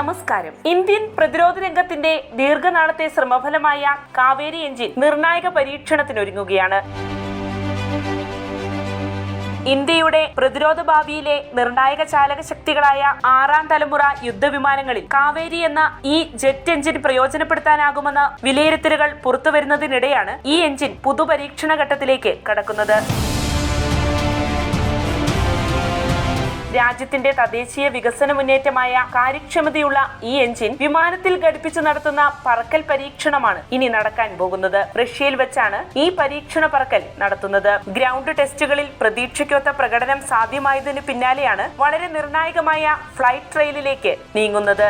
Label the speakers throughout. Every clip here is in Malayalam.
Speaker 1: നമസ്കാരം. ഇന്ത്യൻ പ്രതിരോധ രംഗത്തിന്റെ ദീർഘനാളത്തെ ശ്രമഫലമായ കാവേരി എഞ്ചിൻ നിർണായക പരീക്ഷണത്തിനൊരുങ്ങുകയാണ്. ഇന്ത്യയുടെ പ്രതിരോധ ഭാവിയിലെ നിർണായക ചാലക ശക്തികളായ ആറാം തലമുറ യുദ്ധവിമാനങ്ങളിൽ കാവേരി എന്ന ഈ ജെറ്റ് എഞ്ചിൻ പ്രയോജനപ്പെടുത്താനാകുമെന്ന വിലയിരുത്തലുകൾ പുറത്തുവരുന്നതിനിടെയാണ് ഈ എഞ്ചിൻ പുതുപരീക്ഷണ ഘട്ടത്തിലേക്ക് കടക്കുന്നത്. രാജ്യത്തിന്റെ തദ്ദേശീയ വികസന മുന്നേറ്റമായ കാര്യക്ഷമതയുള്ള ഈ എഞ്ചിൻ വിമാനത്തിൽ ഘടിപ്പിച്ചു നടത്തുന്ന പറക്കൽ പരീക്ഷണമാണ് ഇനി നടക്കാൻ പോകുന്നത്. റഷ്യയിൽ വെച്ചാണ് ഈ പരീക്ഷണ പറക്കൽ നടത്തുന്നത്. ഗ്രൗണ്ട് ടെസ്റ്റുകളിൽ പ്രതീക്ഷയ്ക്കൊത്ത പ്രകടനം സാധ്യമായതിനു പിന്നാലെയാണ് വളരെ നിർണായകമായ ഫ്ലൈറ്റ് ട്രെയിലിലേക്ക് നീങ്ങുന്നത്.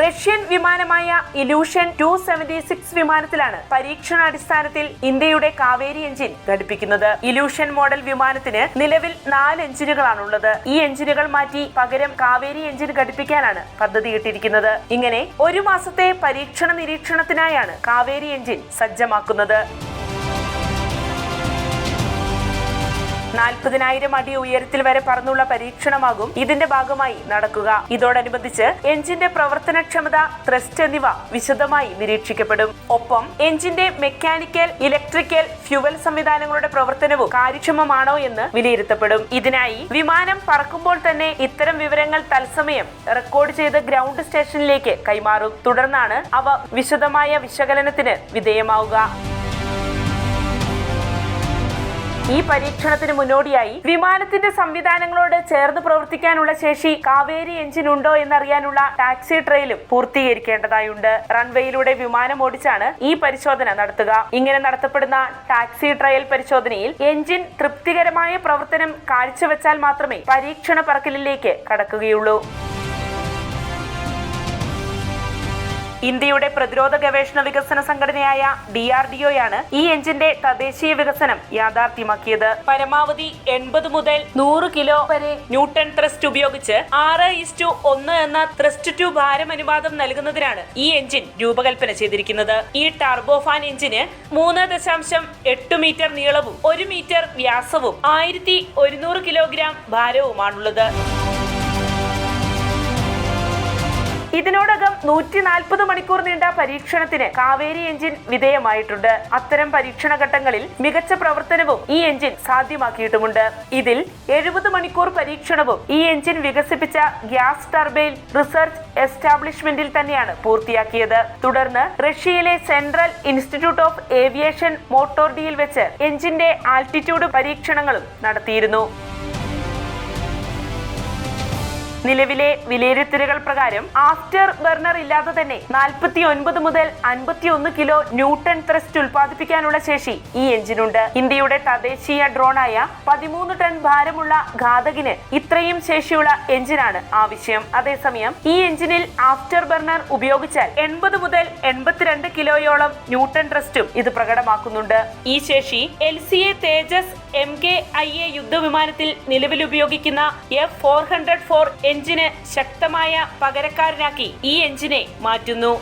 Speaker 1: റഷ്യൻ വിമാനമായ ഇലൂഷൻ ടു സെവന്റി സിക്സ് വിമാനത്തിലാണ് പരീക്ഷണാടിസ്ഥാനത്തിൽ ഇന്ത്യയുടെ കാവേരി എഞ്ചിൻ ഘടിപ്പിക്കുന്നത്. ഇലൂഷൻ മോഡൽ വിമാനത്തിന് നിലവിൽ നാല് എഞ്ചിനുകളാണുള്ളത്. ഈ എഞ്ചിനുകൾ മാറ്റി പകരം കാവേരി എഞ്ചിൻ ഘടിപ്പിക്കാനാണ് പദ്ധതിയിട്ടിരിക്കുന്നത്. ഇങ്ങനെ ഒരു മാസത്തെ പരീക്ഷണ നിരീക്ഷണത്തിനായാണ് കാവേരി എഞ്ചിൻ സജ്ജമാക്കുന്നത്. നാൽപ്പതിനായിരം അടി ഉയരത്തിൽ വരെ പറന്നുള്ള പരീക്ഷണമാകും ഇതിന്റെ ഭാഗമായി നടക്കുക. ഇതോടനുബന്ധിച്ച് എഞ്ചിന്റെ പ്രവർത്തനക്ഷമത ത്രസ്റ്റ് എന്നിവ വിശദമായി നിരീക്ഷിക്കപ്പെടും. ഒപ്പം എഞ്ചിന്റെ മെക്കാനിക്കൽ ഇലക്ട്രിക്കൽ ഫ്യുവൽ സംവിധാനങ്ങളുടെ പ്രവർത്തനവും കാര്യക്ഷമമാണോ എന്ന് വിലയിരുത്തപ്പെടും. ഇതിനായി വിമാനം പറക്കുമ്പോൾ തന്നെ ഇത്തരം വിവരങ്ങൾ തത്സമയം റെക്കോർഡ് ചെയ്ത് ഗ്രൗണ്ട് സ്റ്റേഷനിലേക്ക് കൈമാറും. തുടർന്നാണ് അവ വിശദമായ വിശകലനത്തിന് വിധേയമാവുക. ഈ പരീക്ഷണത്തിന് മുന്നോടിയായി വിമാനത്തിന്റെ സംവിധാനങ്ങളോട് ചേർന്ന് പ്രവർത്തിക്കാനുള്ള ശേഷി കാവേരി എഞ്ചിൻ ഉണ്ടോ എന്നറിയാനുള്ള ടാക്സി ട്രെയിലും പൂർത്തീകരിക്കേണ്ടതായുണ്ട്. റൺവേയിലൂടെ വിമാനം ഓടിച്ചാണ് ഈ പരിശോധന നടത്തുക. ഇങ്ങനെ നടത്തപ്പെടുന്ന ടാക്സി ട്രയൽ പരിശോധനയിൽ എഞ്ചിൻ തൃപ്തികരമായ പ്രവർത്തനം കാഴ്ചവെച്ചാൽ മാത്രമേ പരീക്ഷണ പറക്കലിലേക്ക് കടക്കുകയുള്ളൂ. ഇന്ത്യയുടെ പ്രതിരോധ ഗവേഷണ വികസന സംഘടനയായ ഡി ആർ ഡി ഒയാണ് ഈ എഞ്ചിന്റെ തദ്ദേശീയ വികസനം യാഥാർത്ഥ്യമാക്കിയത്. പരമാവധി എൺപത് മുതൽ നൂറ് കിലോ വരെ ന്യൂട്ടൺ ത്രസ്റ്റ് ഉപയോഗിച്ച് ആറ് ഇസ്റ്റു ഒന്ന് എന്ന ത്രസ്റ്റ് ടു ഭാരം അനുപാതം നൽകുന്നതിനാണ് ഈ എഞ്ചിൻ രൂപകൽപ്പന ചെയ്തിരിക്കുന്നത്. ഈ ടർബോഫാൻ എഞ്ചിന് മൂന്ന് ദശാംശം എട്ട് മീറ്റർ നീളവും ഒരു മീറ്റർ വ്യാസവും ആയിരത്തി ഒരുന്നൂറ് കിലോഗ്രാം ഭാരവുമാണുള്ളത്. ഇതിനോടകം നൂറ്റി നാൽപ്പത് മണിക്കൂർ നീണ്ട പരീക്ഷണത്തിന് കാവേരി എഞ്ചിൻ വിധേയമായിട്ടുണ്ട്. അത്തരം പരീക്ഷണ ഘട്ടങ്ങളിൽ മികച്ച പ്രവർത്തനവും ഈ എഞ്ചിൻ സാധ്യമാക്കിയിട്ടുമുണ്ട്. ഇതിൽ എഴുപത് മണിക്കൂർ പരീക്ഷണവും ഈ എഞ്ചിൻ വികസിപ്പിച്ച ഗ്യാസ് ടർബൈൻ റിസർച്ച് എസ്റ്റാബ്ലിഷ്മെന്റിൽ തന്നെയാണ് പൂർത്തിയാക്കിയത്. തുടർന്ന് റഷ്യയിലെ സെൻട്രൽ ഇൻസ്റ്റിറ്റ്യൂട്ട് ഓഫ് ഏവിയേഷൻ മോട്ടോർഡിയിൽ വെച്ച് എഞ്ചിന്റെ ആൾട്ടിറ്റ്യൂഡ് പരീക്ഷണങ്ങളും നടത്തിയിരുന്നു. നിലവിലെ വിലയിരുത്തലുകൾ പ്രകാരം ആഫ്റ്റർ ബർണർ ഇല്ലാതെ തന്നെ നാൽപ്പത്തി ഒൻപത് മുതൽ അൻപത്തി ഒന്ന് കിലോ ന്യൂട്ടൺ ത്രസ്റ്റ് ഉൽപ്പാദിപ്പിക്കാനുള്ള ശേഷി ഈ എഞ്ചിനുണ്ട്. ഇന്ത്യയുടെ തദ്ദേശീയ ഡ്രോണായ പതിമൂന്ന് ടൺ ഭാരമുള്ള ഘാതകിന് ഇത്രയും ശേഷിയുള്ള എഞ്ചിനാണ് ആവശ്യം. അതേസമയം ഈ എഞ്ചിനിൽ ആഫ്റ്റർ ബർണർ ഉപയോഗിച്ചാൽ എൺപത് മുതൽ എൺപത്തിരണ്ട് കിലോയോളം ന്യൂട്ടൺ ട്രസ്റ്റും ഇത് പ്രകടമാക്കുന്നുണ്ട്. ഈ ശേഷി L C A Tejas M K I A യുദ്ധവിമാനത്തിൽ നിലവിൽ ഉപയോഗിക്കുന്ന എഫ് ഫോർ ഹൺഡ്രഡ് ഫോർ എഞ്ചിന് ശക്തമായ പകരക്കാരനാക്കി ഈ എഞ്ചിനെ മാറ്റുന്നു.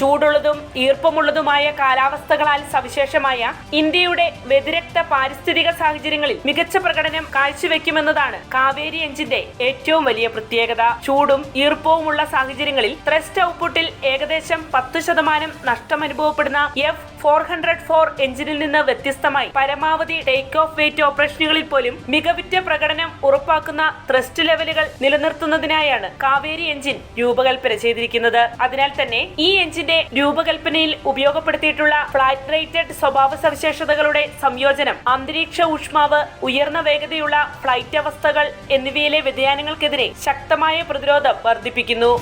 Speaker 1: ചൂടുള്ളതും ഈർപ്പമുള്ളതുമായ കാലാവസ്ഥകളാൽ സവിശേഷമായ ഇന്ത്യയുടെ വ്യതിരക്ത പാരിസ്ഥിതിക സാഹചര്യങ്ങളിൽ മികച്ച പ്രകടനം കാഴ്ചവെക്കുമെന്നതാണ് കാവേരി എഞ്ചിന്റെ ഏറ്റവും വലിയ പ്രത്യേകത. ചൂടും ഈർപ്പവുമുള്ള സാഹചര്യങ്ങളിൽ ത്രസ്റ്റ് ഔട്ട്പുട്ടിൽ ഏകദേശം പത്ത് ശതമാനം നഷ്ടം അനുഭവപ്പെടുന്ന എഫ് ഫോർ ഹൺഡ്രഡ് ഫോർ എഞ്ചിനിൽ നിന്ന് വ്യത്യസ്തമായി പരമാവധി ടേക്ക് ഓഫ് വെയിറ്റ് ഓപ്പറേഷനുകളിൽ പോലും മികവുറ്റ പ്രകടനം ഉറപ്പാക്കുന്ന ത്രസ്റ്റ് ലെവലുകൾ നിലനിർത്തുന്നതിനായാണ് കാവേരി എഞ്ചിൻ രൂപകൽപ്പന ചെയ്തിരിക്കുന്നത്. അതിനാൽ തന്നെ ഈ എഞ്ചിന്റെ രൂപകൽപ്പനയിൽ ഉപയോഗപ്പെടുത്തിയിട്ടുള്ള ഫ്ലാറ്റ് റേറ്റഡ് സ്വഭാവ സവിശേഷതകളുടെ സംയോജനം അന്തരീക്ഷ ഊഷ്മാവ് ഉയർന്ന വേഗതയുള്ള ഫ്ലൈറ്റ് അവസ്ഥകൾ എന്നിവയിലെ വ്യതിയാനങ്ങൾക്കെതിരെ ശക്തമായ പ്രതിരോധം വർദ്ധിപ്പിക്കുന്നു.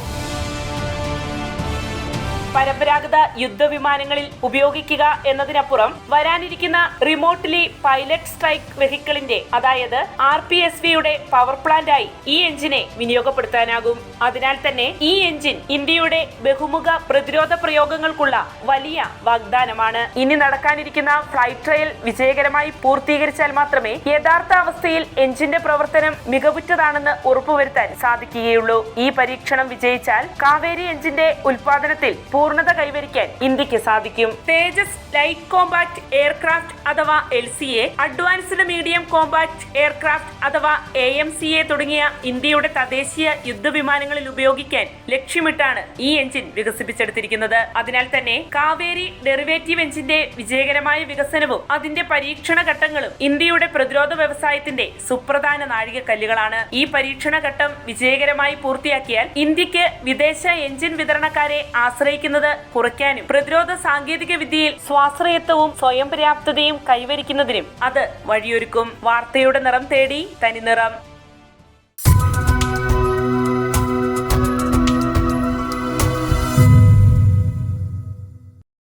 Speaker 1: പരമ്പരാഗത യുദ്ധവിമാനങ്ങളിൽ ഉപയോഗിക്കുക എന്നതിനപ്പുറം വരാനിരിക്കുന്ന റിമോട്ട്ലി പൈലറ്റ് സ്ട്രൈക്ക് വെഹിക്കിളിന്റെ അതായത് ആർ പി എസ് വിയുടെ പവർ പ്ലാന്റായി ഈ എഞ്ചിനെ വിനിയോഗപ്പെടുത്താനാകും. അതിനാൽ തന്നെ ഈ എഞ്ചിൻ ഇന്ത്യയുടെ ബഹുമുഖ പ്രതിരോധ പ്രയോഗങ്ങൾക്കുള്ള വലിയ വാഗ്ദാനമാണ്. ഇനി നടക്കാനിരിക്കുന്ന ഫ്ലൈറ്റ് ട്രയൽ വിജയകരമായി പൂർത്തീകരിച്ചാൽ മാത്രമേ യഥാർത്ഥ അവസ്ഥയിൽ എഞ്ചിന്റെ പ്രവർത്തനം മികവുറ്റതാണെന്ന് ഉറപ്പുവരുത്താൻ സാധിക്കുകയുള്ളൂ. ഈ പരീക്ഷണം വിജയിച്ചാൽ കാവേരി എഞ്ചിന്റെ ഉൽപാദനത്തിൽ പൂർണത കൈവരിക്കാൻ ഇന്ത്യയ്ക്ക് സാധിക്കും. തേജസ് ലൈറ്റ് കോമ്പാക്ട് എയർക്രാഫ്റ്റ് അഥവാ L C A advanced medium compact aircraft അഥവാ എ എം സി എ തുടങ്ങിയ ഇന്ത്യയുടെ തദ്ദേശീയ യുദ്ധവിമാനങ്ങളിൽ ഉപയോഗിക്കാൻ ലക്ഷ്യമിട്ടാണ് ഈ എഞ്ചിൻ വികസിപ്പിച്ചെടുത്തിരിക്കുന്നത്. അതിനാൽ തന്നെ കാവേരി ഡെറിവേറ്റീവ് എഞ്ചിന്റെ വിജയകരമായ വികസനവും അതിന്റെ പരീക്ഷണ ഘട്ടങ്ങളും ഇന്ത്യയുടെ പ്രതിരോധ വ്യവസായത്തിന്റെ സുപ്രധാന നാഴികക്കല്ലുകളാണ്. ഈ പരീക്ഷണ ഘട്ടം വിജയകരമായി പൂർത്തിയാക്കിയാൽ ഇന്ത്യയ്ക്ക് വിദേശ എഞ്ചിൻ വിതരണക്കാരെ ആശ്രയിക്കുന്നത് കുറയ്ക്കാനും പ്രതിരോധ സാങ്കേതിക വിദ്യയിൽ സ്വാശ്രയത്വവും സ്വയം പര്യാപ്തതയും കൈവരിക്കുന്നതിനും അത് വഴിയൊരുക്കും. വാർത്തയുടെ നിറം തേടി തനിനിറം